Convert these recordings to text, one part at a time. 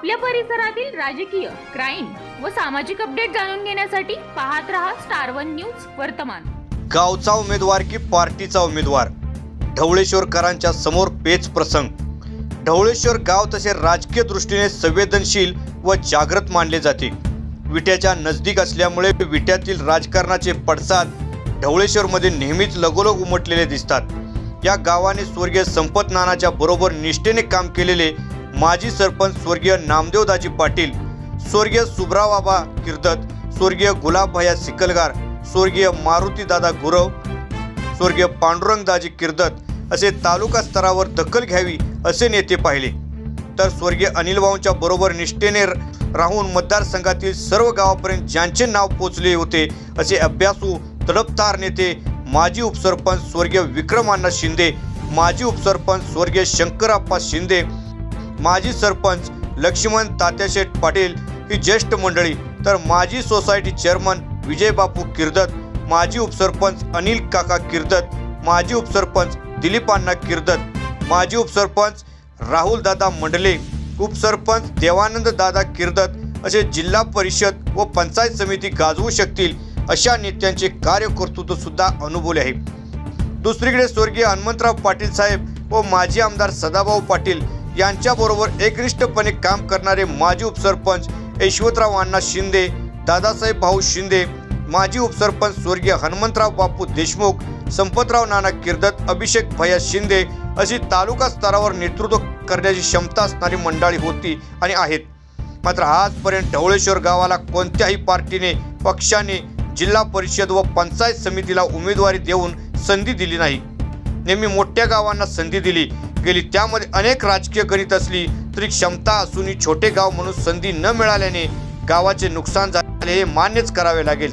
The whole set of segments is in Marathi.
आपल्या परिसरातील राजकीय क्राईम व सामाजिक अपडेट जाणून घेण्यासाठी पाहत रहा स्टार वन न्यूज वर्तमान. गावचा उमेदवार की पार्टीचा उमेदवार? ढवळेश्वरकरांच्या समोर पेच प्रसंग. ढवळेश्वर गाव तसे राजकीय दृष्टीने संवेदनशील व जागृत मानले जाते. विट्याच्या नजदीक असल्यामुळे विट्यातील राजकारणाचे पडसाद ढवळेश्वरमध्ये नेहमीच लगोलग उमटलेले दिसतात. या गावाने स्वर्गीय संपत नानाच्या बरोबर निष्ठेने काम केलेले माजी सरपंच स्वर्गीय नामदेवदाजी पाटील स्वर्गीय सुब्राबाबा किर्दत स्वर्गीय गुलाबभया सिकलगार स्वर्गीय मारुतीदादा गुरव स्वर्गीय पांडुरंगदाजी किर्दत असे तालुका स्तरावर दखल घ्यावी असे नेते पाहिले. तर स्वर्गीय अनिलभाऊंच्या बरोबर निष्ठेने राहून मतदारसंघातील सर्व गावापर्यंत ज्यांचे नाव पोचले होते असे अभ्यासू तडपतार नेते माजी उपसरपंच स्वर्गीय विक्रमांना शिंदे माजी उपसरपंच स्वर्गीय शंकरप्पा शिंदे माजी सरपंच लक्ष्मण तात्याशेठ पाटील ही ज्येष्ठ मंडळी तर माजी सोसायटी चेअरमन विजय बापू किर्दत माजी उपसरपंच अनिल काका किर्दत माजी उपसरपंच दिलीपांना किर्दत माजी उपसरपंच राहुल दादा मंडले उपसरपंच देवानंद दादा किर्दत असे जिल्हा परिषद व पंचायत समिती गाजवू शकतील अशा नेत्यांचे कार्यकर्तृत्व सुद्धा अनुभवले आहे. दुसरीकडे स्वर्गीय हनुमंतराव पाटील साहेब व माजी आमदार सदाभाऊ पाटील यांच्याबरोबर एकनिष्ठपणे काम करणारे माजी उपसरपंच यशवंतराव अण्णा शिंदे दादासाहेब भाऊ शिंदे माजी उपसरपंच स्वर्गीय हनुमंतराव बापू देशमुख संपतराव नाना किर्दत अभिषेक भैया शिंदे अशी तालुका स्तरावर नेतृत्व करण्याची क्षमता असणारी मंडळी होती आणि आहेत. मात्र आजपर्यंत ढवळेश्वर गावाला कोणत्याही पार्टीने पक्षाने जिल्हा परिषद व पंचायत समितीला उमेदवारी देऊन संधी दिली नाही. नेहमी मोठ्या गावांना संधी दिली. गेली. त्यामध्ये अनेक राजकीय गणित असली तरी क्षमता असूनही छोटे गाव म्हणून संधी न मिळाल्याने गावाचे नुकसान झाले हे मान्यच करावे लागेल.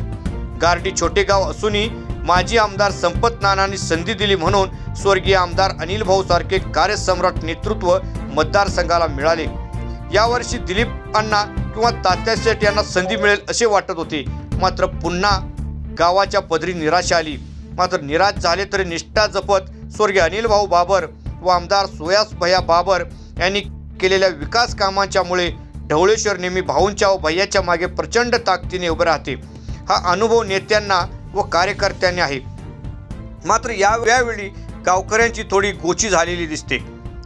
गारडी छोटे गाव असूनही माजी आमदार संपत नानांनी संधी दिली म्हणून स्वर्गीय आमदार अनिल भाऊ सारखे कार्यसम्राट नेतृत्व मतदारसंघाला मिळाले. यावर्षी दिलीप अण्णा किंवा तात्या शेठ यांना संधी मिळेल असे वाटत होते. मात्र पुन्हा गावाच्या पदरी निराशा आली. मात्र निराश झाले तरी निष्ठा जपत स्वर्गीय अनिल भाऊ बाबर व आमदार सुयास भैया बाबर यांनी केलेल्या विकास कामांच्यामुळे ढवळेश्वर नेहमी भाऊंच्या व भैयाच्या मागे प्रचंड ताकदीने उभे राहते. हा अनुभव नेत्यांना व कार्यकर्त्यांनी आहे. मात्र यावेळी गावकऱ्यांची थोडी गोची झालेली दिसते.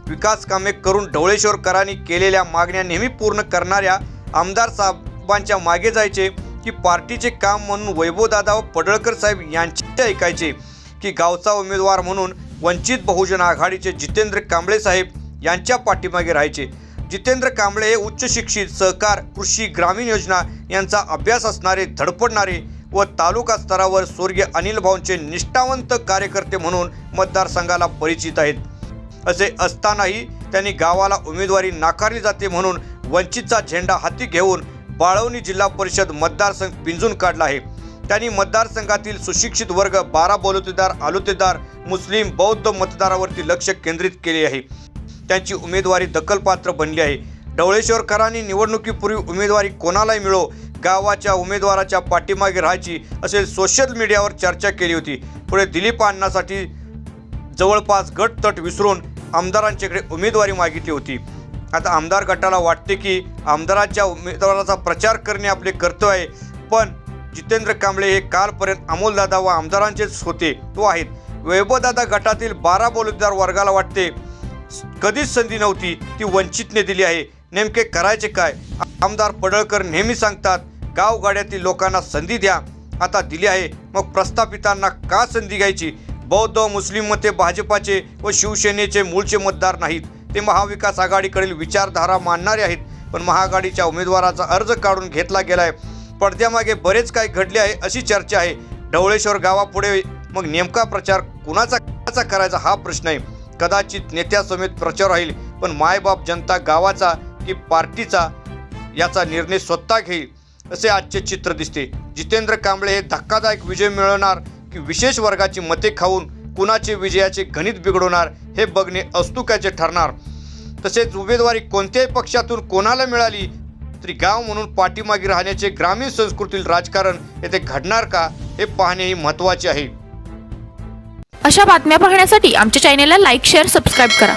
विकास कामे करून ढवळेश्वरकरांनी केलेल्या मागण्या नेहमी पूर्ण करणाऱ्या आमदार साहेबांच्या मागे जायचे की पार्टीचे काम म्हणून वैभवदादा व पडळकर साहेब यांचे ऐकायचे की गावचा उमेदवार म्हणून वंचित बहुजन आघाडीचे जितेंद्र कांबळे साहेब यांच्या पाठीमागे राहायचे. जितेंद्र कांबळे हे उच्च शिक्षित सहकार कृषी ग्रामीण योजना यांचा अभ्यास असणारे धडपडणारे व तालुका स्तरावर स्वर्गीय अनिल भाऊंचे निष्ठावंत कार्यकर्ते म्हणून मतदारसंघाला परिचित आहेत. असे असतानाही त्यांनी गावाला उमेदवारी नाकारली जाते म्हणून वंचितचा झेंडा हाती घेऊन बाळवणी जिल्हा परिषद मतदारसंघ पिंजून काढला आहे. त्यांनी मतदारसंघातील सुशिक्षित वर्ग बारा बलुतेदार आलुतेदार मुस्लिम बौद्ध मतदारावरती लक्ष केंद्रित केले आहे. त्यांची उमेदवारी दखलपात्र बनली आहे. ढवळेश्वरकरांनी निवडणुकीपूर्वी उमेदवारी कोणालाही मिळो गावाच्या उमेदवाराच्या पाठीमागे राहायची असे सोशल मीडियावर चर्चा केली होती. पुढे दिलीप अण्णासाठी जवळपास गटतट विसरून आमदारांच्याकडे उमेदवारी मागितली होती. आता आमदार गटाला वाटते की आमदाराच्या उमेदवाराचा प्रचार करणे आपले कर्तव्य आहे. पण जितेंद्र कांबळे हे कालपर्यंत अमोलदादा व आमदारांचेच होते. तो आहेत. वैभवदादा गटातील बारा बलुतेदार वर्गाला वाटते. कधीच संधी नव्हती. ती वंचितने दिली आहे. नेमके करायचे काय? आमदार पडळकर नेहमी सांगतात गावगाड्यातील लोकांना संधी द्या. आता दिली आहे. मग प्रस्थापितांना का संधी घ्यायची? बौद्ध मुस्लिम मते भाजपाचे व शिवसेनेचे मूळचे मतदार नाहीत. ते महाविकास आघाडीकडील विचारधारा मानणारे आहेत. पण महाआघाडीच्या उमेदवाराचा अर्ज काढून घेतला गेलाय. पडद्यामागे बरेच काही घडले आहे अशी चर्चा आहे. ढवळेश्वर गावापुढे मग नेमका प्रचार कुणाचा करायचा हा प्रश्न आहे. कदाचित नेत्यासमेत प्रचार राहील पण मायबाप जनता गावाचा की पार्टीचा याचा निर्णय स्वतः घेईल असे आजचे चित्र दिसते. जितेंद्र कांबळे हे धक्कादायक विजय मिळवणार की विशेष वर्गाची मते खाऊन कुणाचे विजयाचे गणित बिघडवणार हे बघणे अस्तुकाचे ठरणार. तसेच उमेदवारी कोणत्याही पक्षातून कोणाला मिळाली तरी गाव म्हणून पाठीमागे राहण्याचे ग्रामीण संस्कृतीतील राजकारण येथे घडणार का हे पाहणेही महत्त्वाचे आहे. अशा बातम्या पाहण्यासाठी आमच्या चॅनेलला लाईक शेअर सबस्क्राईब करा.